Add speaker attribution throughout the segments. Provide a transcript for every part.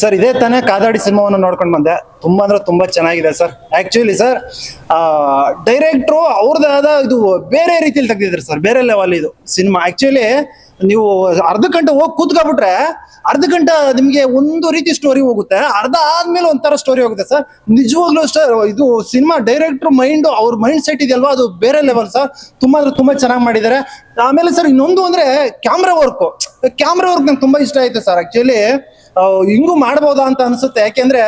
Speaker 1: Sir, ಇದೇ ತಾನೇ ಕಾದಾಡಿ ಸಿನಿಮಾವನ್ನು ನೋಡ್ಕೊಂಡು ಬಂದೆ. ತುಂಬಾ ಅಂದ್ರೆ ತುಂಬಾ ಚೆನ್ನಾಗಿದೆ ಸರ್. ಆಕ್ಚುಲಿ ಸರ್ ಡೈರೆಕ್ಟ್ರು ಆದ ಇದು ಬೇರೆ ರೀತಿಯಲ್ಲಿ ತೆಗ್ದಿದ್ರಿ ಸರ್, ಬೇರೆ ಲೆವೆಲ್ ಇದು ಸಿನಿಮಾ. ಆಕ್ಚುಲಿ ನೀವು ಅರ್ಧ ಗಂಟೆ ಹೋಗಿ ಕೂತ್ಕೊಬಿಟ್ರೆ ಅರ್ಧ ಗಂಟೆ ನಿಮಗೆ ಒಂದು ರೀತಿ ಸ್ಟೋರಿ ಹೋಗುತ್ತೆ. ಅರ್ಧ ಆದ್ಮೇಲೆ ಒಂಥರ ಸ್ಟೋರಿ ಹೋಗುತ್ತೆ ಸರ್. ನಿಜವಾಗ್ಲೂ ಇದು ಸಿನಿಮಾ ಡೈರೆಕ್ಟ್ರ್ ಮೈಂಡ್ ಅವ್ರ ಮೈಂಡ್ ಸೆಟ್ ಇದೆಯಲ್ವಾ? ಅದು ಬೇರೆ ಲೆವೆಲ್ ಸರ್. ತುಂಬಾ ಅಂದ್ರೆ ತುಂಬಾ ಚೆನ್ನಾಗಿ ಮಾಡಿದ್ದಾರೆ. ಆಮೇಲೆ ಸರ್ ಇನ್ನೊಂದು ಅಂದ್ರೆ ಕ್ಯಾಮ್ರಾ ವರ್ಕ್ ಕ್ಯಾಮ್ರಾ ವರ್ಕ್ ನಂಗೆ ತುಂಬಾ ಇಷ್ಟ ಆಯ್ತು ಸರ್. ಆಕ್ಚುಲಿ ಹಿಂಗೂ ಮಾಡ್ಬೋದಾ ಅಂತ ಅನ್ಸುತ್ತೆ. ಯಾಕೆಂದ್ರೆ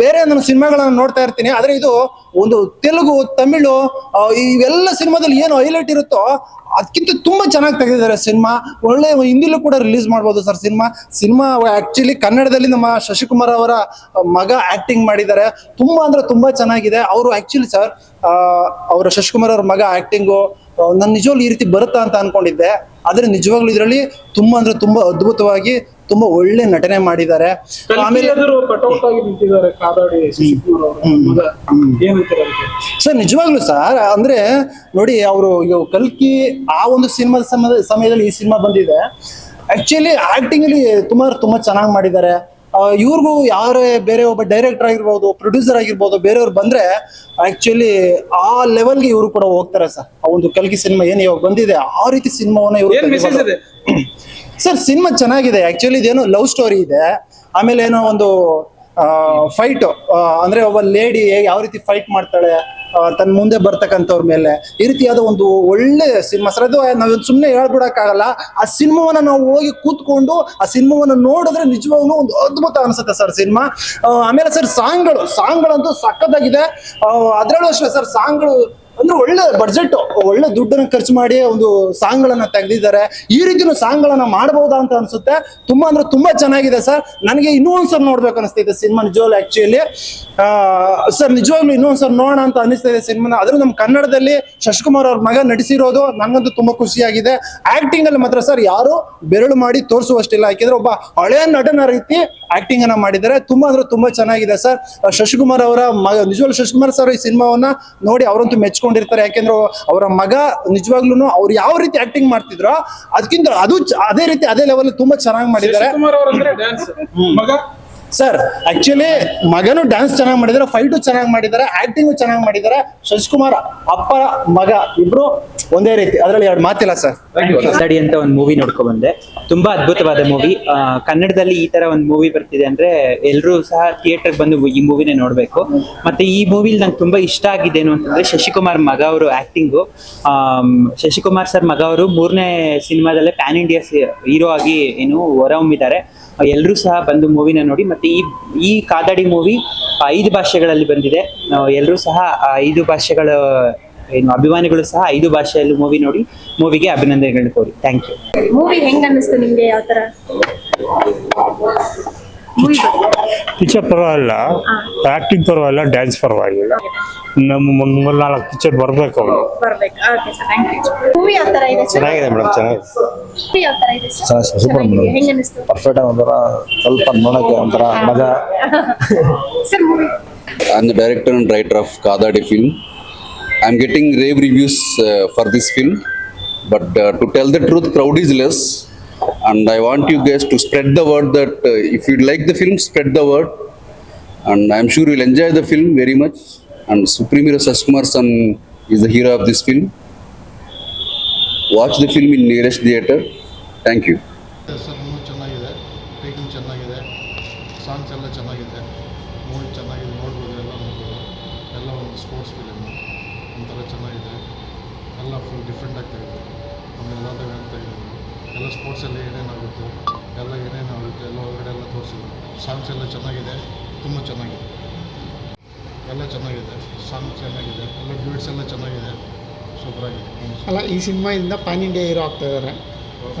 Speaker 1: ಬೇರೆ ನನ್ನ ಸಿನಿಮಾಗಳನ್ನ ನೋಡ್ತಾ ಇರ್ತೀನಿ. ಆದ್ರೆ ಇದು ಒಂದು ತೆಲುಗು, ತಮಿಳು ಇವೆಲ್ಲ ಸಿನಿಮಾದಲ್ಲಿ ಏನು ಹೈಲೈಟ್ ಇರುತ್ತೋ ಅದಕ್ಕಿಂತ ತುಂಬಾ ಚೆನ್ನಾಗಿ ತೆಗೆದಿದ್ದಾರೆ ಸಿನಿಮಾ. ಒಳ್ಳೆ ಹಿಂದಿಲೂ ಕೂಡ ರಿಲೀಸ್ ಮಾಡ್ಬೋದು ಸರ್ ಸಿನಿಮಾ. ಸಿನಿಮಾ ಆಕ್ಚುಲಿ ಕನ್ನಡದಲ್ಲಿ ನಮ್ಮ ಶಶಿಕುಮಾರ್ ಅವರ ಮಗ ಆಕ್ಟಿಂಗ್ ಮಾಡಿದ್ದಾರೆ. ತುಂಬಾ ಅಂದ್ರೆ ತುಂಬಾ ಚೆನ್ನಾಗಿದೆ. ಅವರು ಆಕ್ಚುಲಿ ಸರ್ ಅವರ ಶಶಿಕುಮಾರ್ ಅವ್ರ ಮಗ ಆಕ್ಟಿಂಗು ನನ್ನ ನಿಜವಾಗ್ಲೂ ಈ ರೀತಿ ಬರುತ್ತಾ ಅಂತ ಅನ್ಕೊಂಡಿದ್ದೆ. ಆದ್ರೆ ನಿಜವಾಗ್ಲೂ ಇದರಲ್ಲಿ ತುಂಬಾ ಅಂದ್ರೆ ತುಂಬಾ ಅದ್ಭುತವಾಗಿ ತುಂಬಾ ಒಳ್ಳೆ ನಟನೆ ಮಾಡಿದ್ದಾರೆ. ಆಮೇಲೆ ಸರ್ ನಿಜವಾಗ್ಲೂ ಸರ್ ಅಂದ್ರೆ ನೋಡಿ ಅವರು ಕಲ್ಕಿ ಆ ಒಂದು ಸಿನಿಮಾದ ಸಮಯ ಸಮಯದಲ್ಲಿ ಈ ಸಿನಿಮಾ ಬಂದಿದೆ. ಆಕ್ಚುಲಿ ಆಕ್ಟಿಂಗ್ ಅಲ್ಲಿ ತುಂಬಾ ತುಂಬಾ ಚೆನ್ನಾಗಿ ಮಾಡಿದ್ದಾರೆ. ಇವ್ರಿಗೂ ಯಾರೇ ಬೇರೆ ಒಬ್ಬ ಡೈರೆಕ್ಟರ್ ಆಗಿರ್ಬೋದು ಪ್ರೊಡ್ಯೂಸರ್ ಆಗಿರ್ಬೋದು ಬೇರೆಯವ್ರು ಬಂದ್ರೆ ಆಕ್ಚುಲಿ ಆ ಲೆವೆಲ್ಗೆ ಇವರು ಕೂಡ ಹೋಗ್ತಾರೆ ಸರ್. ಆ ಒಂದು ಕಲ್ಕಿ ಸಿನಿಮಾ ಏನ್ ಇವಾಗ ಬಂದಿದೆ ಆ ರೀತಿ ಸಿನಿಮಾವನ್ನ ಇವರು ಸರ್, ಸಿನಿಮಾ ಚೆನ್ನಾಗಿದೆ. ಆಕ್ಚುಲಿ ಇದೇನು ಲವ್ ಸ್ಟೋರಿ ಇದೆ. ಆಮೇಲೆ ಏನೋ ಒಂದು ಫೈಟ್ ಅಂದ್ರೆ ಒಬ್ಬ ಲೇಡಿ ಯಾವ ರೀತಿ ಫೈಟ್ ಮಾಡ್ತಾಳೆ ತನ್ನ ಮುಂದೆ ಬರ್ತಕ್ಕಂಥವ್ರ ಮೇಲೆ. ಈ ರೀತಿಯಾದ ಒಂದು ಒಳ್ಳೆ ಸಿನಿಮಾ. ಸರ್, ಅದು ನಾವು ಸುಮ್ಮನೆ ಹೇಳ್ಬಿಡಕ್ಕಾಗಲ್ಲ. ಆ ಸಿನಿಮಾವನ್ನ ನಾವು ಹೋಗಿ ಕೂತ್ಕೊಂಡು, ಆ ಸಿನಿಮಾವನ್ನ ನೋಡಿದ್ರೆ ನಿಜವಾಗ್ಲೂ ಒಂದು ಅದ್ಭುತ ಅನ್ಸುತ್ತೆ ಸರ್ ಸಿನಿಮಾ. ಆಮೇಲೆ ಸರ್, ಸಾಂಗ್ಗಳು. ಸಾಂಗ್ಗಳಂತೂ ಸಖತ್ತಾಗಿದೆ. ಅದರಲ್ಲೂ ಅಷ್ಟೇ ಸರ್, ಸಾಂಗ್ಗಳು ಅಂದ್ರೆ ಒಳ್ಳೆ ಬಡ್ಜೆಟ್ ಒಳ್ಳೆ ದುಡ್ಡನ್ನ ಖರ್ಚು ಮಾಡಿ ಒಂದು ಸಾಂಗ್ ಗಳನ್ನ ತೆಗೆದಿದ್ದಾರೆ. ಈ ರೀತಿನೂ ಸಾಂಗ್ ಗಳನ್ನ ಮಾಡಬಹುದಾ ಅಂತ ಅನ್ಸುತ್ತೆ. ತುಂಬಾ ಅಂದ್ರೆ ತುಂಬಾ ಚೆನ್ನಾಗಿದೆ ಸರ್. ನನಗೆ ಇನ್ನೂ ಒಂದ್ಸಲ ನೋಡ್ಬೇಕು ಅನಿಸ್ತಿದೆ ಸಿನಿಮಾ ನಿಜವಾಗ್ಲು ಆಕ್ಚುಲಿ ಸರ್, ನಿಜವಾಗ್ಲು ಇನ್ನೂ ಒಂದ್ಸಲ ನೋಡೋಣ ಅಂತ ಅನಿಸ್ತಿದೆ ಸಿನಿಮಾನ. ಆದ್ರೂ ನಮ್ಮ ಕನ್ನಡದಲ್ಲಿ ಶಶಿಕುಮಾರ್ ಅವ್ರ ಮಗ ನಟಿಸಿರೋದು ನನಗಂತೂ ತುಂಬಾ ಖುಷಿಯಾಗಿದೆ. ಆಕ್ಟಿಂಗ್ ಅಲ್ಲಿ ಮಾತ್ರ ಸರ್, ಯಾರು ಬೆರಳು ಮಾಡಿ ತೋರಿಸುವಷ್ಟಿಲ್ಲ. ಯಾಕೆಂದ್ರೆ ಒಬ್ಬ ಹಳೆಯ ನಟನ ರೀತಿ ಆಕ್ಟಿಂಗ್ ಅನ್ನ ಮಾಡಿದ್ದಾರೆ. ತುಂಬಾ ಅಂದ್ರೆ ತುಂಬಾ ಚೆನ್ನಾಗಿದೆ ಸರ್. ಶಶಿಕುಮಾರ್ ಅವರ ಮಗ, ನಿಜವಾಗ್ಲು ಶಶಿಕುಮಾರ್ ಸರ್ ಈ ಸಿನಿಮಾವನ್ನ ನೋಡಿ ಅವರಂತೂ ಮೆಚ್ಕೊಂಡಿರ್ತಾರೆ ಯಾಕೆಂದ್ರೆ ಅವರ ಮಗ ನಿಜವಾಗ್ಲೂ ಅವ್ರು ಯಾವ ರೀತಿ ಆಕ್ಟಿಂಗ್ ಮಾಡ್ತಿದ್ರೋ ಅದಕ್ಕಿಂತ ಅದು ಅದೇ ರೀತಿ ಅದೇ ಲೆವೆಲ್ ತುಂಬಾ ಚೆನ್ನಾಗಿ ಮಾಡಿದ್ದಾರೆ. ಸರ್ ಆಕ್ಚುಲಿ ಮಗನು ಡ್ಯಾನ್ಸ್ ಚೆನ್ನಾಗಿ ಮಾಡಿದಾರೆ ಫೈಟು ಚೆನ್ನಾಗಿ ಮಾಡಿದ್ದಾರೆ ಆಕ್ಟಿಂಗು ಚೆನ್ನಾಗಿ ಮಾಡಿದ್ದಾರೆ ಶಶಿಕುಮಾರ್ ಅಪ್ಪ ಮಗ ಇಬ್ರು ಒಂದೇ ರೀತಿ. ಅದರಲ್ಲಿ ಎರಡು ಮಾತಿಲ್ಲ ಸರ್
Speaker 2: ಸಡಿ ಅಂತ ಒಂದು ಮೂವಿ ನೋಡ್ಕೊ ಬಂದೆ. ತುಂಬಾ ಅದ್ಭುತವಾದ ಮೂವಿ ಕನ್ನಡದಲ್ಲಿ ಈ ತರ ಒಂದು ಮೂವಿ ಬರ್ತಿದೆ ಅಂದ್ರೆ ಎಲ್ಲರೂ ಸಹ ಥಿಯೇಟರ್ ಬಂದು ಈ ಮೂವಿನೇ ನೋಡ್ಬೇಕು. ಮತ್ತೆ ಈ ಮೂವಿಲಿ ನಂಗೆ ತುಂಬಾ ಇಷ್ಟ ಆಗಿದ್ದೇನು ಅಂತಂದ್ರೆ ಶಶಿಕುಮಾರ್ ಮಗ ಅವರು ಆಕ್ಟಿಂಗು ಶಶಿಕುಮಾರ್ ಸರ್ ಮಗ ಅವರು ಮೂರನೇ ಸಿನಿಮಾದಲ್ಲೇ ಪ್ಯಾನ್ ಇಂಡಿಯಾ ಹೀರೋ ಆಗಿ ಏನು ಹೊರಹೊಮ್ಮಿದ್ದಾರೆ ಎಲ್ಲರೂ ಸಹ ಬಂದು ಮೂವಿನ ನೋಡಿ, ಮತ್ತೆ ಈ ಈ ಕಾದಾಡಿ ಮೂವಿ ಐದು ಭಾಷೆಗಳಲ್ಲಿ ಬಂದಿದೆ. ಎಲ್ಲರೂ ಸಹ ಐದು ಭಾಷೆಗಳ, ಏನು, ಅಭಿಮಾನಿಗಳು ಸಹ ಐದು ಭಾಷೆಯಲ್ಲಿ ಮೂವಿ ನೋಡಿ, ಮೂವಿಗೆ ಅಭಿನಂದನೆಗಳು ಕೋರಿ. ಥ್ಯಾಂಕ್ ಯು
Speaker 3: ಮೂವಿ ಹೆಂಗ್ ಅನ್ನಿಸ್ತು ನಿಮ್ಗೆ ಯಾವ ತರ
Speaker 4: ಪಿಕ್ಚರ್ ಪರವಾಗಿಲ್ಲ. ಆಕ್ಟಿಂಗ್ ಪರವಾಗಿಲ್ಲ ಡ್ಯಾನ್ಸ್ ಪರವಾಗಿಲ್ಲ. ನಮ್ಮ ಮೂರ್ ನಾಲ್ಕು ಪಿಕ್ಚರ್ ಬರ್ಬೇಕು. ಅವನು
Speaker 3: okay sir thank you movie ಯಾವ ತರ ಇದೆ
Speaker 5: ಚೆನ್ನಾಗಿದೆ ಮೇಡಮ್ ಚೆನ್ನಾಗಿದೆ.
Speaker 3: ಮೂವಿ ಯಾವ ತರ ಇದೆ ಸರ್
Speaker 5: ಚೆನ್ನಾಗಿ ಸೂಪರ್. ಮೇಡಮ್ ಪರ್ಫೆಕ್ಟ್ ಒಂಥರ ಸ್ವಲ್ಪ ನೋಡಕ್ಕೆ ಒಂಥರ ಮಜಾ.
Speaker 3: Sir movie
Speaker 6: I'm the director and writer of Kadadi rave reviews getting rave reviews but to tell the truth crowd crowd less, and I want you guys to spread the word that uh, if you like the film, spread the word, and I'm sure you'll enjoy the film very much. And Supreme Hero Saskumar Son is the hero of this film. Watch the film in nearest theater. Thank you.
Speaker 7: ಎಲ್ಲ full different ಆಗ್ತಾ ಎಲ್ಲ ಸ್ಪೋರ್ಟ್ಸಲ್ಲಿ ಏನೇನಾಗುತ್ತೆ ಎಲ್ಲ ಏನೇನಾಗುತ್ತೆ ಎಲ್ಲ ಹೊರಗಡೆ ಎಲ್ಲ ತೋರಿಸಿದ್ರು. Songs ಎಲ್ಲ ಚೆನ್ನಾಗಿದೆ ತುಂಬ ಚೆನ್ನಾಗಿದೆ. ಎಲ್ಲ ಚೆನ್ನಾಗಿದೆ ಸಾಂಗ್ಸ್ ಚೆನ್ನಾಗಿದೆ ಎಲ್ಲ ಡ್ಯೂಟ್ಸ್ ಎಲ್ಲ ಚೆನ್ನಾಗಿದೆ. ಸೂಪರಾಗಿದೆ
Speaker 8: ಅಲ್ಲ ಈ ಸಿನಿಮಾದಿಂದ ಪ್ಯಾನ್ ಇಂಡಿಯಾ ಹೀರೋ ಆಗ್ತಾ ಇದ್ದಾರೆ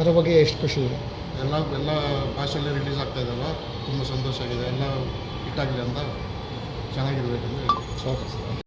Speaker 8: ಅದ್ರ ಬಗ್ಗೆ ಎಷ್ಟು ಖುಷಿ ಇದೆ?
Speaker 7: ಎಲ್ಲ ಎಲ್ಲ ಭಾಷೆಯಲ್ಲಿ ರಿಲೀಸ್ ಆಗ್ತಾ ಇದೆಲ್ಲ ತುಂಬ ಸಂತೋಷ ಆಗಿದೆ. ಎಲ್ಲ ಹಿಟ್ಟಾಗಲಿ ಅಂತ ಚೆನ್ನಾಗಿರ್ಬೇಕಂದ್ರೆ ಹೇಳಿ